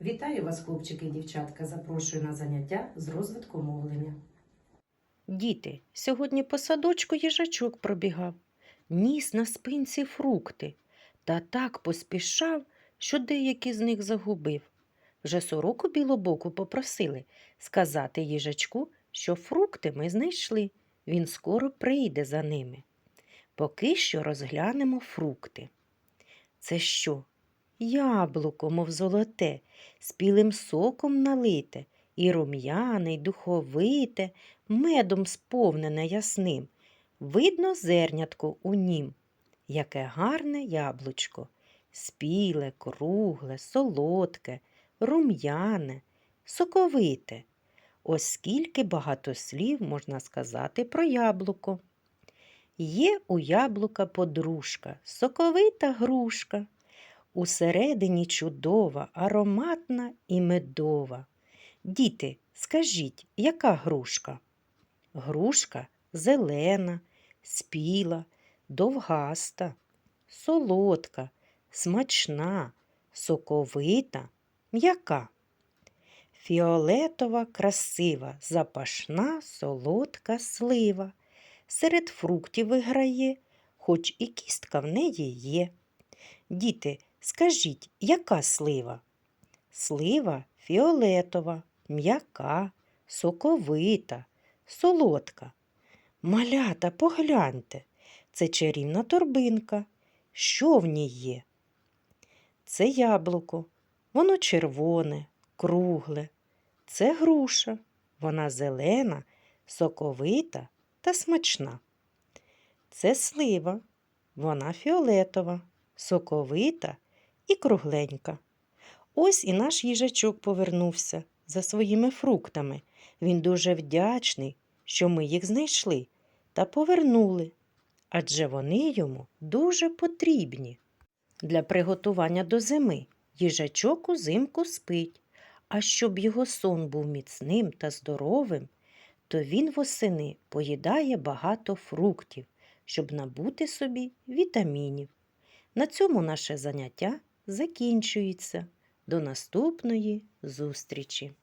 Вітаю вас, хлопчики і дівчатка. Запрошую на заняття з розвитку мовлення. Діти, сьогодні по садочку їжачок пробігав, ніс на спинці фрукти та так поспішав, що деякі з них загубив. Вже сороку білобоку попросили сказати їжачку, що фрукти ми знайшли. Він скоро прийде за ними. Поки що розглянемо фрукти. Це що? Яблуко, мов золоте, спілим соком налите, і рум'яне, й духовите, медом сповнене ясним. Видно зернятко у нім. Яке гарне яблучко, спіле, кругле, солодке, рум'яне, соковите. Ось скільки багато слів можна сказати про яблуко. Є у яблука подружка, соковита грушка. Усередині чудова, ароматна і медова. Діти, скажіть, яка грушка? Грушка зелена, спіла, довгаста, солодка, смачна, соковита, м'яка. Фіолетова, красива, запашна, солодка слива. Серед фруктів виграє, хоч і кістка в неї є. Діти, скажіть, яка слива? Слива фіолетова, м'яка, соковита, солодка. Малята, погляньте, це чарівна торбинка. Що в ній є? Це яблуко. Воно червоне, кругле. Це груша. Вона зелена, соковита та смачна. Це слива. Вона фіолетова, соковита і кругленька. Ось і наш їжачок повернувся за своїми фруктами. Він дуже вдячний, що ми їх знайшли та повернули, адже вони йому дуже потрібні. Для приготування до зими їжачок узимку спить, а щоб його сон був міцним та здоровим, то він восени поїдає багато фруктів, щоб набути собі вітамінів. На цьому наше заняття закінчується. До наступної зустрічі!